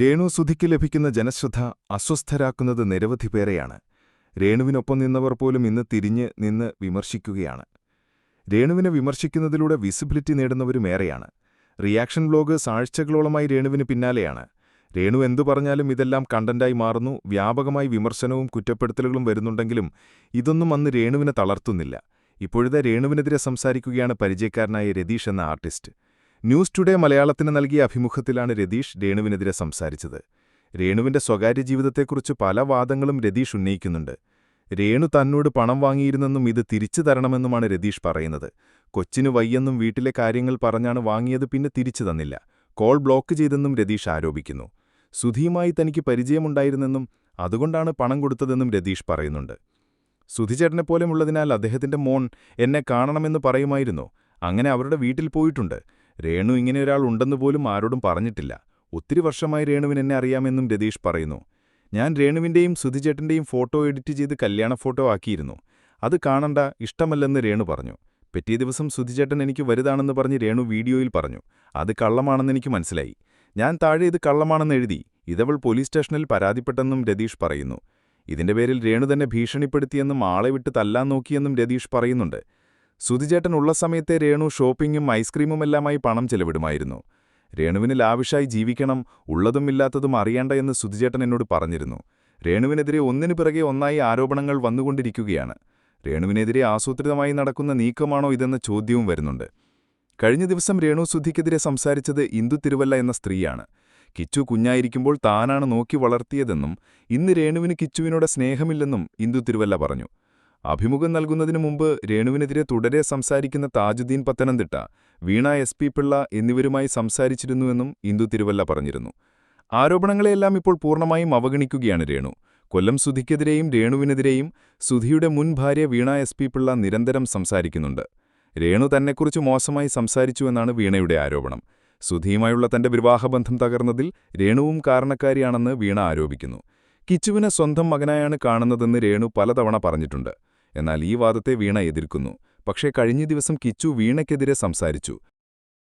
രേണു സുധിക്ക് ലഭിക്കുന്ന ജനശ്രദ്ധ അസ്വസ്ഥരാക്കുന്നത് നിരവധി പേരെയാണ്. രേണുവിനൊപ്പം നിന്നവർ പോലും ഇന്ന് തിരിഞ്ഞ് നിന്ന് വിമർശിക്കുകയാണ്. രേണുവിനെ വിമർശിക്കുന്നതിലൂടെ വിസിബിലിറ്റി നേടുന്നവരും ഏറെയാണ്. റിയാക്ഷൻ വ്ലോഗേഴ്സ് ആഴ്ചകളോളമായി രേണുവിന് പിന്നാലെയാണ്. രേണു എന്തു പറഞ്ഞാലും ഇതെല്ലാം കണ്ടന്റായി മാറുന്നു വ്യാപകമായി വിമർശനവും കുറ്റപ്പെടുത്തലുകളും വരുന്നുണ്ടെങ്കിലും ഇതൊന്നും അന്ന് രേണുവിനെ തളർത്തുന്നില്ല. ഇപ്പോഴത്തെ രേണുവിനെതിരെ സംസാരിക്കുകയാണ് പരിചയക്കാരനായ രതീഷ് എന്ന ആർട്ടിസ്റ്റ്. ന്യൂസ് ടുഡേ മലയാളത്തിന് നൽകിയ അഭിമുഖത്തിലാണ് രതീഷ് രേണുവിനെതിരെ സംസാരിച്ചത്. രേണുവിന്റെ സ്വകാര്യ ജീവിതത്തെക്കുറിച്ച് പല വാദങ്ങളും രതീഷ് ഉന്നയിക്കുന്നുണ്ട്. രേണു തന്നോട് പണം വാങ്ങിയിരുന്നെന്നും ഇത് തിരിച്ചു തരണമെന്നുമാണ് രതീഷ് പറയുന്നത്. കൊച്ചിന് വയ്യെന്നും വീട്ടിലെ കാര്യങ്ങൾ പറഞ്ഞാണ് വാങ്ങിയത് പിന്നെ തിരിച്ചു തന്നില്ല. കോൾ ബ്ലോക്ക് ചെയ്തെന്നും രതീഷ് ആരോപിക്കുന്നു. സുധിയുമായി തനിക്ക് പരിചയമുണ്ടായിരുന്നെന്നും അതുകൊണ്ടാണ് പണം കൊടുത്തതെന്നും രതീഷ് പറയുന്നുണ്ട്. സുധിചേട്ടനെ പോലെയുള്ളതിനാൽ അദ്ദേഹത്തിന്റെ മോൺ എന്നെ കാണണമെന്ന് പറയുമായിരുന്നു. അങ്ങനെ അവരുടെ വീട്ടിൽ പോയിട്ടുണ്ട്. രേണു ഇങ്ങനെ ഒരാൾ ഉണ്ടെന്ന് പോലും ആരോടും പറഞ്ഞിട്ടില്ല. ഒത്തിരി വർഷമായി രേണുവിന് എന്നെ അറിയാമെന്നും രതീഷ് പറയുന്നു. ഞാൻ രേണുവിന്റെയും സുധിചേട്ടന്റെയും ഫോട്ടോ എഡിറ്റ് ചെയ്ത് കല്യാണ ഫോട്ടോ ആക്കിയിരുന്നു. അത് കാണണ്ട ഇഷ്ടമല്ലെന്ന് രേണു പറഞ്ഞു. പിറ്റേ ദിവസം സുധിചേട്ടൻ എനിക്ക് വലുതാണെന്ന് പറഞ്ഞ് രേണു വീഡിയോയിൽ പറഞ്ഞു. അത് കള്ളമാണെന്ന് എനിക്ക് മനസ്സിലായി. ഞാൻ താഴെ ഇത് കള്ളമാണെന്ന് എഴുതി. ഇതവൾ പോലീസ് സ്റ്റേഷനിൽ പരാതിപ്പെട്ടെന്നും രതീഷ് പറയുന്നു. ഇതിന്റെ പേരിൽ രേണു തന്നെ ഭീഷണിപ്പെടുത്തിയെന്നും ആളെ വിട്ട് തല്ലാൻ നോക്കിയെന്നും രതീഷ് പറയുന്നുണ്ട്. സുധിചേട്ടൻ ഉള്ള സമയത്തെ രേണു ഷോപ്പിംഗും ഐസ്ക്രീമുമെല്ലാമായി പണം ചെലവിടുമായിരുന്നു. രേണുവിന് ലാവിഷായി ജീവിക്കണം ഉള്ളതും ഇല്ലാത്തതും അറിയേണ്ട എന്ന് സുധിചേട്ടൻ എന്നോട് പറഞ്ഞിരുന്നു. രേണുവിനെതിരെ ഒന്നിനു പിറകെ ഒന്നായി ആരോപണങ്ങൾ വന്നുകൊണ്ടിരിക്കുകയാണ്. രേണുവിനെതിരെ ആസൂത്രിതമായി നടക്കുന്ന നീക്കമാണോ ഇതെന്ന ചോദ്യവും വരുന്നുണ്ട്. കഴിഞ്ഞ ദിവസം രേണു സുധിക്കെതിരെ സംസാരിച്ചത് ഇന്ദു തിരുവല്ല എന്ന സ്ത്രീയാണ്. കിച്ചു കുഞ്ഞായിരിക്കുമ്പോൾ താനാണ് നോക്കി വളർത്തിയതെന്നും ഇന്ന് രേണുവിന് കിച്ചുവിനോട് സ്നേഹമില്ലെന്നും ഇന്ദു തിരുവല്ല പറഞ്ഞു. അഭിമുഖം നൽകുന്നതിനു മുമ്പ് രേണുവിനെതിരെ തുടരെ സംസാരിക്കുന്ന താജുദ്ദീൻ പത്തനംതിട്ട വീണ എസ് പി പിള്ള എന്നിവരുമായി സംസാരിച്ചിരുന്നുവെന്നും ഇന്ദു തിരുവല്ല പറഞ്ഞിരുന്നു. ആരോപണങ്ങളെയെല്ലാം ഇപ്പോൾ പൂർണമായും അവഗണിക്കുകയാണ് രേണു. കൊല്ലം സുധിക്കെതിരെയും രേണുവിനെതിരെയും സുധിയുടെ മുൻ ഭാര്യ വീണ എസ് പി പിള്ള നിരന്തരം സംസാരിക്കുന്നുണ്ട്. രേണു തന്നെക്കുറിച്ച് മോശമായി സംസാരിച്ചുവെന്നാണ് വീണയുടെ ആരോപണം. സുധിയുമായുള്ള തന്റെ വിവാഹബന്ധം തകർന്നതിൽ രേണുവും കാരണക്കാരിയാണെന്ന് വീണ ആരോപിക്കുന്നു. കിച്ചുവിനെ സ്വന്തം മകനായാണ് കാണുന്നതെന്ന് രേണു പലതവണ പറഞ്ഞിട്ടുണ്ട്. എന്നാൽ ഈ വാദത്തെ വീണ എതിർക്കുന്നു. പക്ഷേ കഴിഞ്ഞ ദിവസം കിച്ചു വീണയ്ക്കെതിരെ സംസാരിച്ചു.